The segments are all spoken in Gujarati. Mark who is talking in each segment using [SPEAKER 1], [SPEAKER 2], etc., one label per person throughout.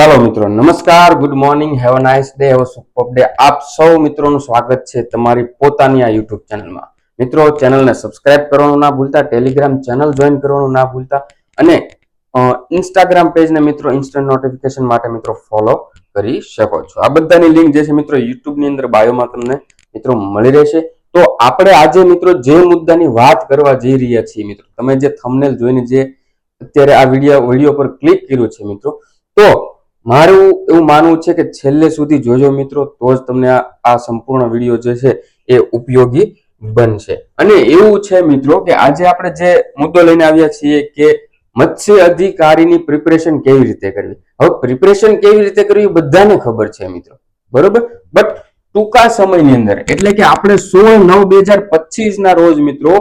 [SPEAKER 1] ચાલો મિત્રો, નમસ્કાર good morning have nice day have super day આપ સૌ મિત્રોનું સ્વાગત છે તમારી પોતાની આ યુટ્યુબ ચેનલમાં મિત્રો ચેનલને સબસ્ક્રાઇબ કરવાનું ના ભૂલતા ટેલિગ્રામ ચેનલ જોઈન કરવાનું ના ભૂલતા અને ઇન્સ્ટાગ્રામ પેજને મિત્રો ઇન્સ્ટન્ટ નોટિફિકેશન માટે મિત્રો ફોલો કરી શકો છો. આ બધાની લિંક જે છે મિત્રો યુટ્યુબની અંદર બાયોમાં તમને મિત્રો મળી રહેશે. તો આપણે આજે મિત્રો જે મુદ્દાની વાત કરવા જઈ રહ્યા છીએ મિત્રો, તમે જે થંબનેલ જોઈને જે અત્યારે આ વીડિયો વીડિયો પર ક્લિક કર્યું છે મિત્રો, તો મારું એવું માનવું છે કે છેલ્લે સુધી જોજો મિત્રો, તો જ તમને આ સંપૂર્ણ વીડિયો જે છે એ ઉપયોગી બનશે. અને એવું છે મિત્રો કે આજે આપણે જે મુદ્દો લઈને આવ્યા છીએ કે મત્સ્ય અધિકારીની પ્રિપરેશન કેવી રીતે કરવી? હવે પ્રિપરેશન કેવી રીતે કરવી બધાને ખબર છે મિત્રો. બરોબર? બટ ટૂંકા સમયની અંદર, એટલે કે આપણે સોળ નવ બે હજાર પચીસ ના રોજ મિત્રો,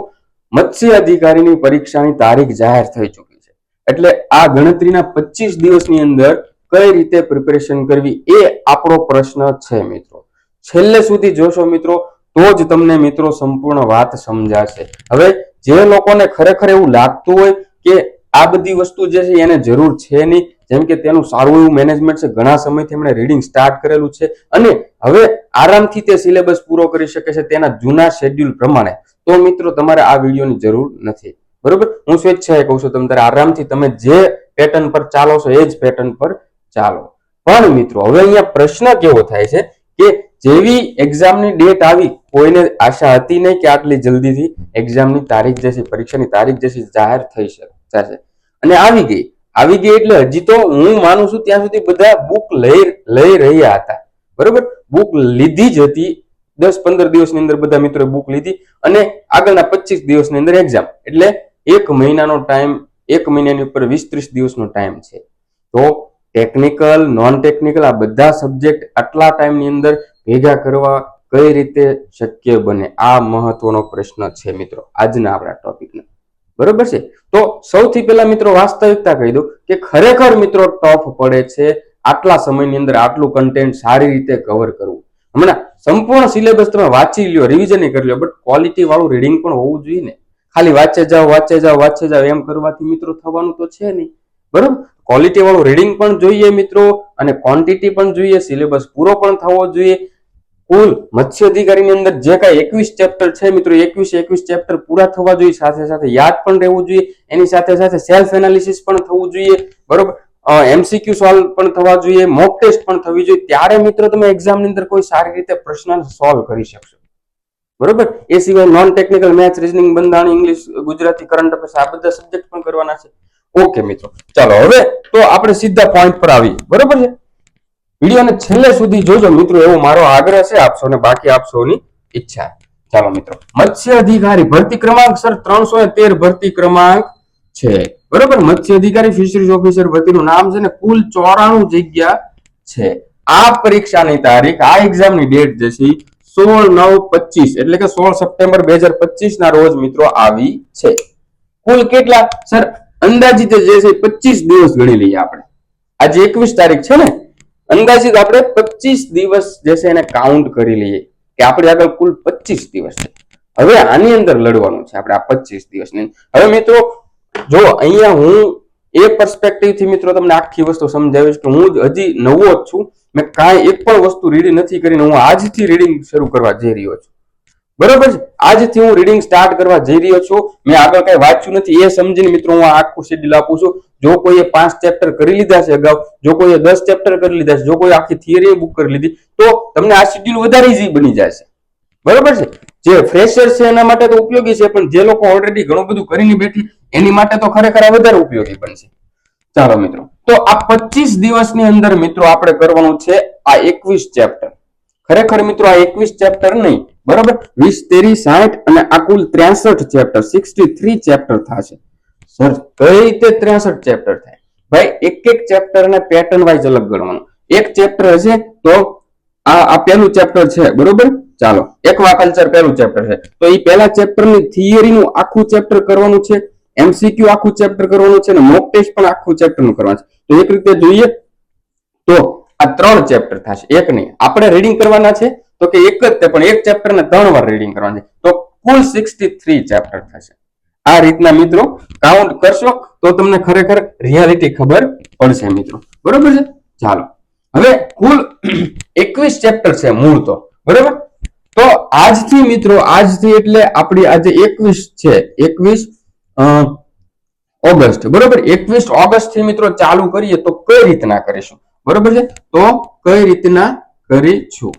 [SPEAKER 1] મત્સ્ય અધિકારીની પરીક્ષાની તારીખ જાહેર થઈ ચૂકી છે. એટલે આ ગણતરીના પચીસ દિવસની અંદર કઈ રીતે પ્રિપેરેશન કરવી એ આપણો પ્રશ્ન છે મિત્રો. છેલ્લે સુધી જોશો મિત્રો, તો જ તમને મિત્રો સંપૂર્ણ વાત સમજાશે. હવે જે લોકોને ખરેખર એવું લાગતું હોય કે આ બધી વસ્તુ જે છે એને જરૂર છે નહીં, જેમ કે તેનું સારું એવું મેનેજમેન્ટ છે, ઘણા સમયથી એમણે રીડિંગ સ્ટાર્ટ કરેલું છે, અને હવે આરામથી તે સિલેબસ પૂરો કરી શકે છે તેના જૂના શેડ્યુલ પ્રમાણે. તો મિત્રો તમારે આ વિડીયોની જરૂર નથી. બરોબર? હું સ્વેચ્છાએ કહું છું, તમે તારે આરામથી તમે જે પેટર્ન પર ચાલો છો, એ જ પેટર્ન પર ચાલો. પણ મિત્રો, હવે અહીંયા પ્રશ્ન કેવો થાય છે કે જેવી એક્ઝામની ડેટ આવી, કોઈને આશા હતી નહીં કે આટલી જલ્દીથી એક્ઝામની તારીખ જે પરીક્ષાની તારીખ જે જાહેર થઈ જશે. અને આવી ગઈ. આવી ગઈ એટલે હજી તો હું માનું છું ત્યાં સુધી બધા બુક લઈ લઈ રહ્યા હતા. બરોબર? બુક લીધી જ હતી. દસ પંદર દિવસની અંદર બધા મિત્રોએ બુક લીધી અને આગળના પચીસ દિવસની અંદર એક્ઝામ. એટલે એક મહિનાનો ટાઈમ, એક મહિનાની ઉપર વીસ ત્રીસ દિવસનો ટાઈમ છે. તો ટેકનિકલ નોન ટેકનિકલ આ બધા સબ્જેક્ટ આટલા ટાઈમની અંદર ભેગા કરવા કઈ રીતે શક્ય બને? આ મહત્વનો પ્રશ્ન છે મિત્રો, આજના આપણા ટોપિકનો બરોબર છે? તો સૌથી પહેલા મિત્રો વાસ્તવિકતા કહી દઉં કે ખરેખર મિત્રો ટફ પડે છે આટલા સમયની અંદર આટલું કન્ટેન્ટ સારી રીતે કવર કરવું. હમણાં સંપૂર્ણ સિલેબસ તમે વાંચી લ્યો રિવિઝન કરી લ્યો બટ ક્વોલિટી વાળું રીડિંગ પણ હોવું જોઈએ ને. ખાલી વાંચે જાઓ વાંચે જાઓ વાંચે જાઓ એમ કરવાથી મિત્રો થવાનું તો છે નહીં. બરોબર? ક્વોલિટી વાળું રીડિંગ પણ જોઈએ મિત્રો, અને ક્વોન્ટિટી પણ જોઈએ સિલેબસ પૂરો પણ થવો જોઈએ. કુલ મત્સ્ય અધિકારીની અંદર જે કાંઈ એકવીસ ચેપ્ટર છે મિત્રો, એકવીસ એકવીસ ચેપ્ટર પૂરા થવા જોઈએ. સાથે સાથે યાદ પણ રહેવું જોઈએ. એની સાથે સાથે સેલ્ફ એનાલિસિસ પણ થવું જોઈએ. બરોબર? એમસીક્યુ સોલ્વ પણ થવા જોઈએ. મોક ટેસ્ટ પણ થવી જોઈએ. ત્યારે મિત્રો તમે એક્ઝામની અંદર કોઈ સારી રીતે પ્રશ્ન સોલ્વ કરી શકશો. બરોબર? એ સિવાય નોન ટેકનિકલ મેથ્સ રીઝનિંગ બંધાણી ઇંગ્લિશ ગુજરાતી કરંટ અફેર્સ આ બધા સબ્જેક્ટ પણ કરવાના છે. ઓકે મિત્રો. ચાલો હવે તો આપણે સીધા પોઈન્ટ પર આવીએ. બરોબર છે? વિડીયોને છેલ્લે સુધી જોજો મિત્રો, એવો મારો આગ્રહ છે આપશો ને બાકી આપશોની ઈચ્છા. ચાલો મિત્રો. મત્સ્ય અધિકારી ભરતી ક્રમાંક, સર, ત્રણસો તેર ભરતી ક્રમાંક છે. બરોબર? મત્સ્ય અધિકારી ફિશરીઝ ઓફિસર ભરતીનું નામ છે ને કુલ ચોરાણું જગ્યા છે. આ પરીક્ષાની તારીખ, આ એક્ઝામની ડેટ જે છે સોળ નવ પચીસ, એટલે કે સોળ સપ્ટેમ્બર બે ના રોજ મિત્રો આવી છે. કુલ કેટલા? સર અંદાજિત જે છે પચીસ દિવસ ગણી લઈએ આપણે. આજે એકવીસ તારીખ છે ને? અંદાજિત આપણે પચીસ દિવસ જે છે એને કાઉન્ટ કરી લઈએ કે આપણે આગળ કુલ પચીસ દિવસ છે. હવે આની અંદર લડવાનું છે આપણે આ પચીસ દિવસની. હવે મિત્રો, જો અહીંયા હું એ perspective થી મિત્રો તમને આખી વસ્તુ સમજાવીશ કે હું હજી નવો જ છું. મેં કાંઈ એક પણ વસ્તુ રીડિંગ નથી કરીને હું આજથી રીડિંગ શરૂ કરવા જઈ રહ્યો છું. બરોબર છે? આજથી હું રીડિંગ સ્ટાર્ટ કરવા જઈ રહ્યો છું. મેં આગળ કઈ વાંચ્યું નથી. એ સમજીને મિત્રો હું આખું શેડ્યુલ આપું છું. જો કોઈએ પાંચ ચેપ્ટર કરી લીધા છે અગાઉ, જો કોઈએ દસ ચેપ્ટર કરી લીધા છે, જો કોઈ આખી થિયરી બુક કરી લીધી, તો તમને આ શેડ્યુલ વધારે ઈઝી બની જશે બરોબર છે? જે ફ્રેશર છે એના માટે તો ઉપયોગી છે, પણ જે લોકો ઓલરેડી ઘણું બધું કરીને બેઠી, એની માટે તો ખરેખર આ વધારે ઉપયોગી બનશે. ચાલો મિત્રો. તો આ પચીસ દિવસની અંદર મિત્રો આપણે કરવાનું છે આ એકવીસ ચેપ્ટર ખરેખર મિત્રો આ એકવીસ ચેપ્ટર નહીં બરોબર? વીસ, તેરી, સાઠ અને આ કુલ ત્રેસઠ ચેપ્ટર સિક્સટી થ્રી ચેપ્ટર થશે. સર કઈ રીતે ત્રેસઠ ચેપ્ટર થાય? ભાઈ, એક એક ચેપ્ટર ને પેટર્ન વાઇઝ અલગ ગણવાનું. એક ચેપ્ટર હશે તો આ પહેલું ચેપ્ટર છે, બરોબર? ચાલો એકવાકલ્ચર પહેલું ચેપ્ટર છે. તો એ પહેલા થિયરી નું આખું ચેપ્ટર કરવાનું છે એમસીક્યુ આખું ચેપ્ટર કરવાનું છે અને મોક ટેસ્ટ પણ આખું ચેપ્ટરનું કરવાનું છે. તો એક રીતે જોઈએ તો આ ત્રણ ચેપ્ટર થશે. એક નહીં, આપણે રીડિંગ કરવાના છે તો કે એક જ તે પણ એક ચેપ્ટર ને ત્રણ વાર રીડિંગ કરવાનું. તો કુલ સિક્સટી થ્રી ચેપ્ટર થશે. આ રીતના મિત્રો કાઉન્ટ કરશો તો તમને ખરેખર રિયાલિટી ખબર પડશે મિત્રો. બરોબર છે? ચાલો. હવે કુલ એકવીસ ચેપ્ટર છે મૂળ તો. બરાબર? તો આજથી મિત્રો, આજથી એટલે આપણી આજે એકવીસ છે. એકવીસ ઓગસ્ટ. બરોબર? એકવીસ ઓગસ્ટથી મિત્રો ચાલુ કરીએ તો કઈ રીતના કરીશું? બરોબર છે? તો કઈ રીતના કરીશું?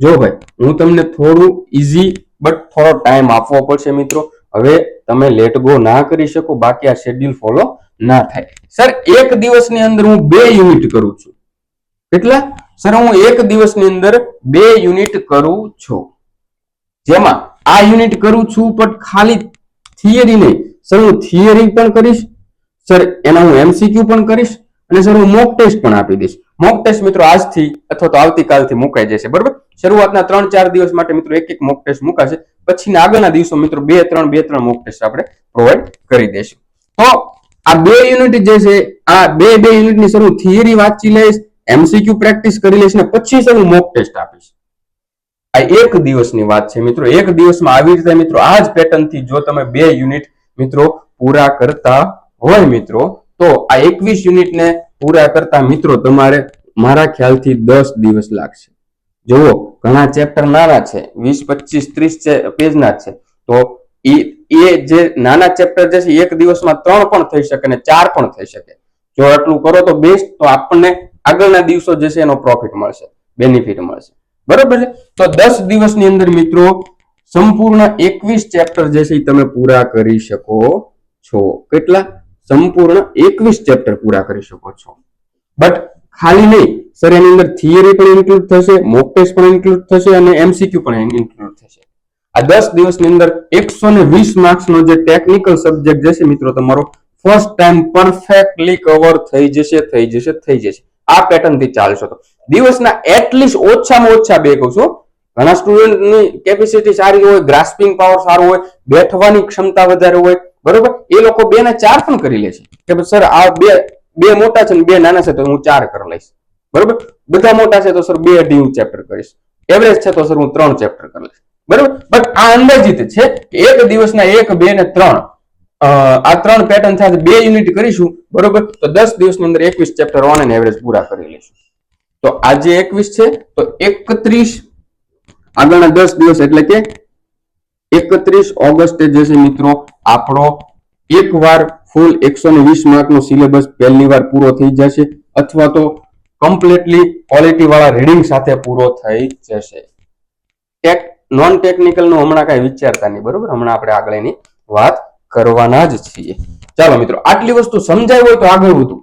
[SPEAKER 1] જો ભાઈ, હું તમને થોડું ઇઝી બટ થોડો ટાઈમ આપવો પડશે મિત્રો. હવે તમે લેટ ગો ના કરી શકો, બાકી આ શેડ્યુલ ફોલો ના થાય. સર એક દિવસની અંદર હું બે યુનિટ કરું છું. કેટલા? સર હું એક દિવસની અંદર બે યુનિટ કરું છું. જેમાં આ યુનિટ કરું છું પણ ખાલી થિયરી નહીં. સર હું થિયરી પણ કરીશ. સર એના હું એમસીક્યુ પણ કરીશ. અને સર હું મોક ટેસ્ટ પણ આપી દઈશ. મોક ટેસ્ટ મિત્રો આજથી અથવા તો આવતીકાલથી મુકાઈ જશે, બરોબર? શરૂઆતના ત્રણ ચાર દિવસ માટે મિત્રો એક એક મોક ટેસ્ટ મુકાશે. પછીના આગળના દિવસો મિત્રો બે ત્રણ બે ત્રણ મોક ટેસ્ટ આપણે પ્રોવાઈડ કરી દઈશું. તો આ બે યુનિટ જે છે, આ બે બે યુનિટની શરૂ થિયરી વાંચી લઈશ એમસીક્યુ પ્રેક્ટિસ કરી લઈશ ને પછી શરૂ મોક ટેસ્ટ આપીશ. આ એક દિવસની વાત છે મિત્રો. એક દિવસમાં આવી રીતે મિત્રો આ જ પેટર્નથી જો તમે બે યુનિટ મિત્રો પૂરા કરતા હોય મિત્રો, તો આ એકવીસ યુનિટને પૂરા કરતા મિત્રો તમારે મારા ખ્યાલથી દસ દિવસ લાગશે. જુઓ, ઘણા ચેપ્ટર નાના છે, વીસ, પચીસ, ત્રીસ પેજના છે. તો એ જે નાના ચેપ્ટર જે છે, એક દિવસમાં ત્રણ પણ થઈ શકે અને ચાર પણ થઈ શકે. જો આટલું કરો તો બેસ્ટ તો આપણને આગળના દિવસો જે છે એનો પ્રોફિટ મળશે બેનિફિટ મળશે. બરોબર છે? તો દસ દિવસની અંદર મિત્રો, સંપૂર્ણ એકવીસ ચેપ્ટર જે છે એ તમે પૂરા કરી શકો છો. કેટલા? સંપૂર્ણ એકવીસ ચેપ્ટર પૂરા કરી શકો છો. બટ ખાલી નહીં સર એની અંદર થિયરી પણ ઇન્ક્લુડ થશે મોક ટેસ્ટ પણ ઇન્ક્લુડ થશે અને એમસીક્યુ પણ ઇન્ક્લુડ થશે. આ દસ દિવસની અંદર એકસો ને વીસ માર્ક્સનો જે ટેકનિકલ સબ્જેક્ટ જશે મિત્રો, તમારો ફર્સ્ટ ટાઈમ પરફેક્ટલી કવર થઈ જશે થઈ જશે થઈ જશે. આ પેટર્નથી ચાલશો તો. દિવસના એટલીસ્ટ ઓછામાં ઓછા બે કહું છું. ઘણા સ્ટુડન્ટની કેપેસિટી સારી હોય ગ્રાસ્પિંગ પાવર સારો હોય, બેઠવાની ક્ષમતા વધારે હોય, બરોબર? એ લોકો બે ને ચાર પણ કરી લે છે. કે સર આ બે બે મોટા છે ને બે નાના છે, તો હું ચાર કરી લઈશ. બરોબર? બધા મોટા છે તો સર બે અઢી હું ચેપ્ટર કરીશ. એવરેજ છે તો સર હું ત્રણ ચેપ્ટર કરી લઈશ. બરોબર? બટ આ અંદાજિત છે એક દિવસના એક, બે ને ત્રણ. આ ત્રણ પેટર્ન સાથે બે યુનિટ કરીશું. બરોબર? તો દસ દિવસની અંદર એકવીસ ચેપ્ટર ઓન એન એવરેજ પૂરા કરી લઈશું. તો આજે એકવીસ છે, તો એકત્રીસ. આગળના દસ દિવસ એટલે કે એકત્રીસ ઓગસ્ટે જે છે મિત્રો, આપણો એક વાર ફૂલ એકસો ને વીસ માર્કનો સિલેબસ પહેલી વાર પૂરો થઈ જશે. અથવા તો કમ્પ્લીટલી ક્વોલિટી વાળા રીડિંગ સાથે પૂરો થઈ જશે. ટેક નોન ટેકનિકલનું હમણાં કઈ વિચારતા નહીં, બરોબર? હમણાં આપણે આગળ એની વાત કરવાના જ છીએ. ચાલો મિત્રો, આટલી વસ્તુ સમજાય હોય તો આગળ વધુ.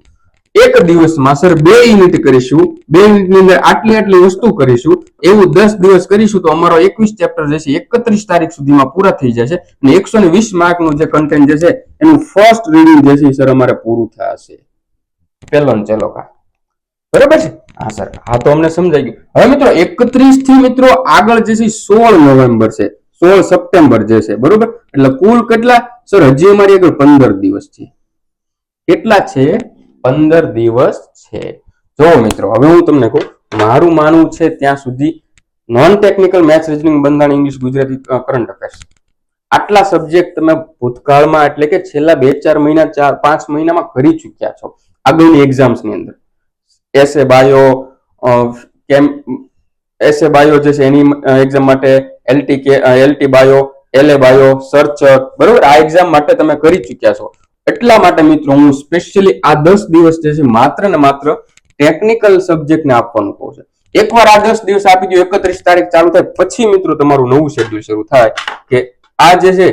[SPEAKER 1] એક દિવસમાં સર બે યુનિટ કરીશું, બે યુનિટની અંદર આટલી આટલી વસ્તુ કરીશું, એવું દસ દિવસ કરીશું તો અમારો એકવીસ ચેપ્ટર જે એકત્રીસ તારીખ સુધીમાં પૂરા થઈ જશે અને એકસો ને વીસ માર્કનું જે કન્ટેન્ટ જે છે, એનું ફર્સ્ટ રીડિંગ જે છે સર અમારે પૂરું થશે. ને ચલો કા. બરાબર છે? હા, સર. હા, તો અમને સમજાઈ ગયું. હવે મિત્રો એકત્રીસથી મિત્રો આગળ જે છે સોળ નવેમ્બર છે. સોળ સપ્ટેમ્બર જે છે, બરોબર? એટલે કુલ કેટલા? સર, હજી અમારી આગળ પંદર દિવસ છે. કેટલા છે? પંદર દિવસ છે. જો મિત્રો, હવે હું તમને કહું, મારું માનવું છે ત્યાં સુધી નોન ટેકનિકલ મેથ્સ રીઝનિંગ બંધારણ ઇંગ્લિશ ગુજરાતી કરંટ અફેર્સ આટલા સબ્જેક્ટ તમે ભૂતકાળમાં, એટલે કે છેલ્લા બે ચાર મહિના, ચાર, પાંચ મહિનામાં કરી ચૂક્યા છો આગળની એક્ઝામ્સની અંદર. એસે બાયો કેમ એસએ બાયો જે છે એની એક્ઝામ માટે એલટી કે LT bio LA bio searcher બરોબર? આ એક્ઝામ માટે તમે કરી ચૂક્યા છો. એટલા માટે મિત્રો હું સ્પેશિયલી આ દસ દિવસ જે છે માત્ર ને માત્ર ટેકનિકલ સબ્જેક્ટ ને આપવાનું કહું છું. એકવાર આ દસ દિવસ આપી દો, એકત્રીસ તારીખ ચાલુ થાય, પછી મિત્રો તમારું નવું શેડ્યુલ શરૂ થાય કે આ જે છે,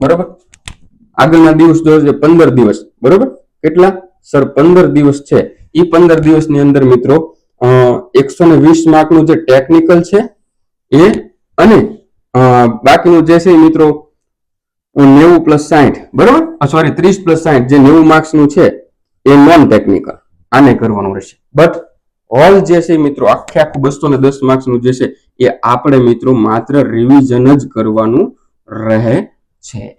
[SPEAKER 1] બરોબર? આગળના દિવસ જો પંદર દિવસ, બરોબર? કેટલા? સર, પંદર દિવસ છે. એ પંદર દિવસની અંદર મિત્રો એકસો ને વીસ માર્કનું જે ટેકનિકલ છે, એ અને બાકીનું જે છે મિત્રો નેવું પ્લસ સાઠ બરોબર? સોરી ત્રીસ પ્લસ સાઠ જે નેવું માર્ક્સનું છે, એ નોન ટેકનિકલ આને કરવાનું રહેશે. બટ ઓલ જે છે મિત્રો, આખે આખું બસો ને દસ માર્ક્સનું જે છે, એ આપણે મિત્રો માત્ર રિવિઝન જ કરવાનું રહે છે.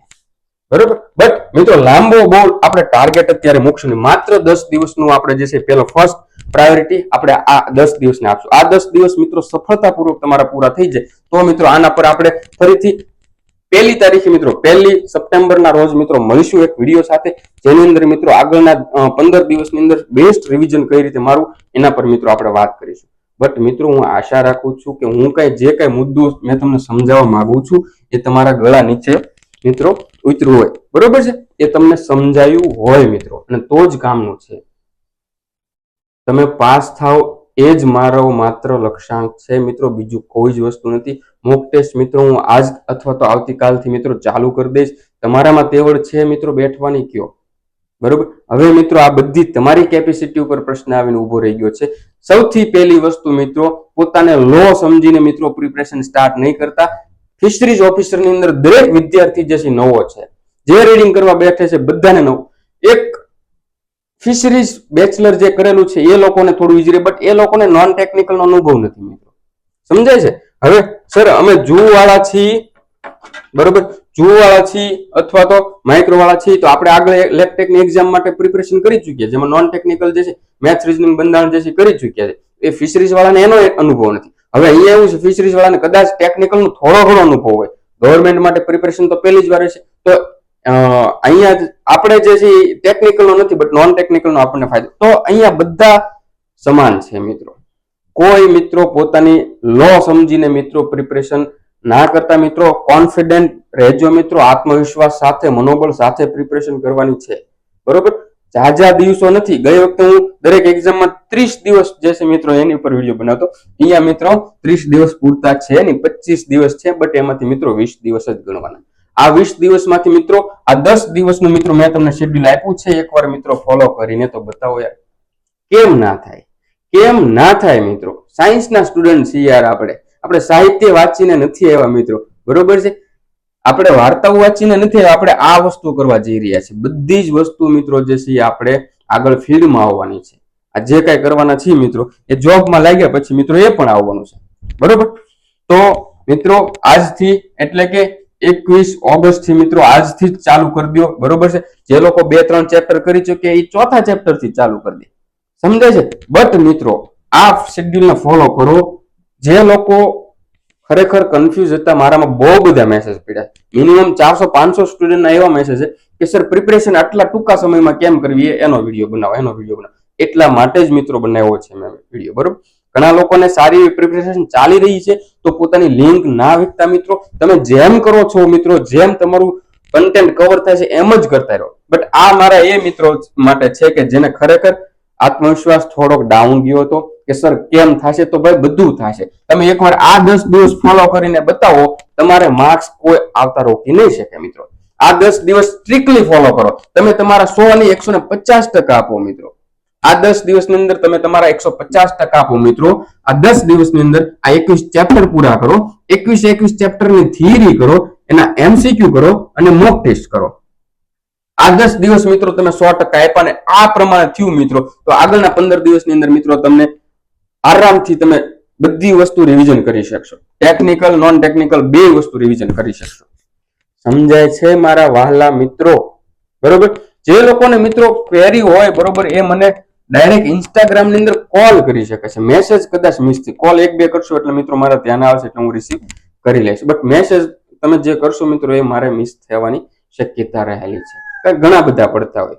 [SPEAKER 1] બરોબર? બટ મિત્રો, લાંબો બહુ આપણે ટાર્ગેટ અત્યારે મૂકશું માત્ર દસ દિવસનું આપણે જે છે પેલો ફર્સ્ટ પ્રાયોરિટી આપણે આ દસ દિવસને આપશું. આ દસ દિવસ મિત્રો સફળતાપૂર્વક તમારા પૂરા થઈ જાય. તો મિત્રો, આના પર આપણે ફરીથી પહેલી તારીખે મિત્રો, પહેલી સપ્ટેમ્બરના રોજ મિત્રો મળીશું એક વીડિયો સાથે, જેની અંદર મિત્રો આગળના પંદર દિવસની અંદર બેસ્ટ રિવિઝન કઈ રીતે મારું એના પર મિત્રો આપણે વાત કરીશું. બટ મિત્રો, હું આશા રાખું છું કે હું કઈ જે કઈ મુદ્દો મેં તમને સમજાવવા માંગુ છું, એ તમારા ગળા નીચે મિત્રો ઉતર્યું હોય. બરોબર છે? એ તમને સમજાયું હોય મિત્રો. અને તો જ કામનું છે. તમે પાસ થાવ એ જ મારો માત્ર લક્ષ્યાંક છે મિત્રો. બીજું કોઈ જ વસ્તુ નથી. મોક ટેસ્ટ મિત્રો, હું આજ અથવા તો આવતીકાલથી મિત્રો ચાલુ કરી દઈશ. તમારામાં તેવડ છે મિત્રો બેઠવાની કયો? બરોબર? હવે મિત્રો, આ બધી તમારી કેપેસિટી ઉપર પ્રશ્ન આવીને ઊભો રહી ગયો છે. સૌથી પહેલી વસ્તુ મિત્રો, પોતાને લો સમજીને મિત્રો પ્રિપરેશન સ્ટાર્ટ નહીં કરતા. ફિશરીઝ ઓફિસરની અંદર દરેક વિદ્યાર્થી જે છે નવો છે. જે રીડિંગ કરવા બેઠે છે બધાને નવું. એક ફિશરીઝ બેચલર જે કરેલું છે એ લોકોને થોડું રહે બટ એ લોકોને નોન ટેકનિકલ નો અનુભવ નથી મિત્રો. સમજાય છે? હવે સર અમે જૂ વાળા છીએ, બરોબર? જૂ વાળા છીએ અથવા તો માઇક્રો વાળા છીએ, તો આપણે આગળ લેપટેકની એક્ઝામ માટે પ્રિપેરેશન કરી ચૂક્યા જેમાં નોન ટેકનિકલ જે છે મેથ્સ રીઝનિંગ બંધારણ જે છે કરી ચૂક્યા છે. એ ફિશરીઝ વાળાને એનો અનુભવ નથી. હવે અહીંયા એવું છે ફિશરીઝ વાળાને કદાચ ટેકનિકલનું થોડો ઘણો અનુભવ હોય. ગવર્મેન્ટ માટે પ્રિપરેશન તો પહેલી જ વાર છે. તો અહીંયા આપણે જે છે ટેકનિકલ નો નથી બટ નોન ટેકનિકલ નો આપણને ફાયદો. તો અહીંયા બધા સમાન છે મિત્રો. કોઈ મિત્રો પોતાની લો સમજીને મિત્રો પ્રિપરેશન ના કરતા મિત્રો કોન્ફિડન્ટ રહેજો મિત્રો. આત્મવિશ્વાસ સાથે, મનોબળ સાથે પ્રિપરેશન કરવાની છે. બરોબર? ઝાઝા દિવસો નથી. ગઈ વખતે હું દરેક એક્ઝામમાં ત્રીસ દિવસ જે છે મિત્રો એની ઉપર વીડિયો બનાવતો. અહીંયા મિત્રો ત્રીસ દિવસ પૂરતા છે ને પચીસ દિવસ છે બટ એમાંથી મિત્રો વીસ દિવસ જ ગણવાના. આ વીસ દિવસમાંથી મિત્રો, આ દસ દિવસનું મિત્રો મેં તમને શેડ્યુલ આપ્યું છે, એકવાર મિત્રો ફોલો કરીને તો બતાવો યાર. કેમ ના થાય? કેમ ના થાય મિત્રો? સાયન્સના સ્ટુડન્ટ છીએ યાર આપણે. આપણે સાહિત્ય વાંચીને નથી આવ્યા મિત્રો. બરોબર છે? આપણે વાર્તાઓ વાંચીને નથી આપણે આ વસ્તુ કરવા જઈ રહ્યા છીએ. બધી જ વસ્તુ મિત્રો જે છે આપણે આગળ ફિલ્ડમાં આવવાની છે. આ જે કાંઈ કરવાના છીએ મિત્રો, એ જોબમાં લાગ્યા પછી મિત્રો એ પણ આવવાનું છે. બરોબર? તો મિત્રો, આજથી એટલે કે એકવીસ ઓગસ્ટથી મિત્રો આજથી જ ચાલુ કરી દો બરોબર છે? જે લોકો બે ત્રણ ચેપ્ટર કરી ચૂકે એ ચોથા ચેપ્ટરથી ચાલુ કરી દે. સમજાય છે? બટ મિત્રો, આ શેડ્યુલને ફોલો કરો. જે લોકો ખરેખર કન્ફ્યુઝ હતા, મારામાં બહુ બધા મેસેજ પડ્યા. મિનિમમ ચારસો, પાંચસો સ્ટુડન્ટના એવા મેસેજ કે સર પ્રિપેરેશન આટલા ટૂંકા સમયમાં કેમ કરવી એનો વીડિયો બનાવો, એનો વીડિયો બનાવો. એટલા માટે જ મિત્રો બનાવ્યો છે મેં વીડિયો બરોબર? ઘણા લોકોને સારી એવી પ્રિપરેશન ચાલી રહી છે, તો પોતાની લિંક ના વિકતા મિત્રો, તમે જેમ કરો છો મિત્રો, જેમ તમારું કન્ટેન્ટ કવર થાય છે, એમ જ કરતા રહો. બટ આ મારા એ મિત્રો માટે છે કે, જેને ખરેખર આત્મવિશ્વાસ થોડોક ડાઉન ગયો હતો. કે સર કેમ થશે? તો ભાઈ બધું થશે. તમે એકવાર આ દસ દિવસ ફોલો કરીને બતાવો, તમારે માર્ક્સ કોઈ આવતા રોકી નહીં શકે મિત્રો. આ દસ દિવસ સ્ટ્રિક્ટલી ફોલો કરો. તમે તમારા સો અને એકસો ને પચાસ ટકા આપો મિત્રો. આ દસ દિવસની અંદર તમે તમારા એકસો પચાસ ટકા આપો મિત્રો. આ દસ દિવસની અંદર આ એકવીસ ચેપ્ટર પૂરા કરો. એકવીસ એકવીસ ચેપ્ટરની થિયરી કરો, એના એમસીક્યુ કરો અને મોક ટેસ્ટ કરો. આ દસ દિવસ મિત્રો તમે સો ટકા આપ્યા ને આ પ્રમાણે થયું મિત્રો. તો આગળના પંદર દિવસની અંદર મિત્રો તમને આરામથી તમે બધી વસ્તુ રિવિઝન કરી શકશો. ટેકનિકલ નોન ટેકનિકલ બે વસ્તુ રિવિઝન કરી શકશો. સમજાય છે મારા વહાલા મિત્રો? બરોબર? જે લોકોને મિત્રો ક્વેરી હોય, બરોબર, એ મને ડાયરેક્ટ ઇન્સ્ટાગ્રામની અંદર કોલ કરી શકે છે. મેસેજ કદાચ મિસથી કોલ એક બે કરશો એટલે મિત્રો મારા ધ્યાન આવશે એટલે હું રિસીવ કરી લઈશ. બટ મેસેજ તમે જે કરશો મિત્રો એ મારે મિસ થવાની શક્યતા રહેલી છે. ઘણા બધા પડતા હોય.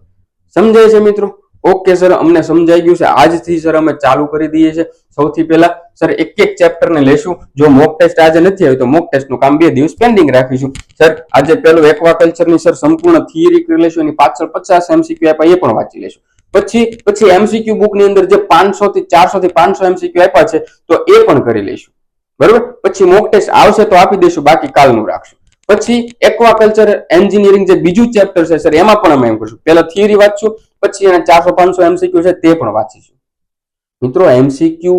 [SPEAKER 1] સમજાય છે મિત્રો? ઓકે સર અમને સમજાઈ ગયું છે. આજથી સર અમે ચાલુ કરી દઈએ છીએ. સૌથી પહેલા સર એક એક ચેપ્ટર ને લેશું. જો મોક ટેસ્ટ આજે નથી આવ્યું તો મોક ટેસ્ટનું કામ બે દિવસ પેન્ડિંગ રાખીશું. સર આજે પેલું એક્વાકલ્ચરની સર સંપૂર્ણ થિયરી કરી લેશું. એની પાછળ પચાસ એમસીક્યુ આપ્યા, એ પણ વાંચી લેશું. પછી પછી એમસીક્યુ બુકની અંદર જે પાંચસો થી ચારસો થી પાંચસો એમસીક્યુ આપ્યા છે, તો એ પણ કરી લઈશું. બરોબર? પછી મોક ટેસ્ટ આવશે, તો આપી દઈશું. બાકી કાલનું રાખશું. પછી એક્વાકલ્ચર એન્જિનિયરિંગ જે બીજું ચેપ્ટર છે સર એમાં પણ અમે એમ કરશું. પહેલા થિયરી વાંચશું, પછી એના ચારસો પાંચસો એમસીક્યુ છે તે પણ વાંચીશું. મિત્રો એમસીક્યુ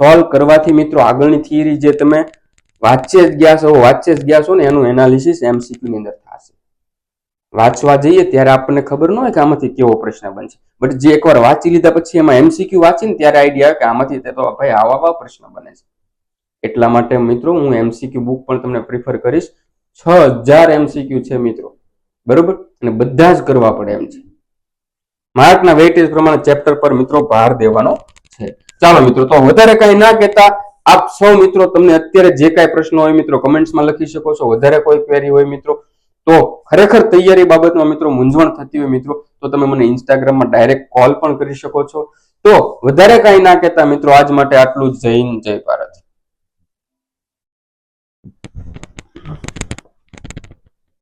[SPEAKER 1] સોલ્વ કરવાથી મિત્રો આગળની થિયરી જે તમે વાંચે જ ગયા છો, વાંચે જ ગયા છો ને, એનું એનાલિસિસ એમસીક્યુ ની અંદર થશે. વાંચવા જઈએ ત્યારે આપણને ખબર ન હોય કે આમાંથી કેવો પ્રશ્ન બનશે. બટ જે એકવાર વાંચી લીધા પછી એમાં એમસીક્યુ વાંચીને ત્યારે આઈડિયા આવે કે આમાંથી તે ભાઈ આવા આવા પ્રશ્ન બને છે. એટલા માટે મિત્રો, હું એમસીક્યુ બુક પણ તમને પ્રિફર કરીશ. છ હજાર એમસીક્યુ છે મિત્રો. બરોબર? અને બધા જ કરવા પડે એમ છે. માર્કના વેટેજ પ્રમાણે ચેપ્ટર પર મિત્રો ભાર દેવાનો છે. ચાલો મિત્રો, તો વધારે કઈ ના કહેતા આપ સૌ મિત્રો તમને અત્યારે જે કાંઈ પ્રશ્નો હોય મિત્રો કમેન્ટ્સમાં લખી શકો છો. વધારે કોઈ ક્વેરી હોય મિત્રો, તો ખરેખર તૈયારી બાબતમાં મિત્રો મૂંઝવણ થતી હોય મિત્રો, તો તમે મને ઇન્સ્ટાગ્રામમાં ડાયરેક્ટ કોલ પણ કરી શકો છો. તો વધારે કાંઈ ના કહેતા મિત્રો, આજ માટે આટલું જય જય ભારત.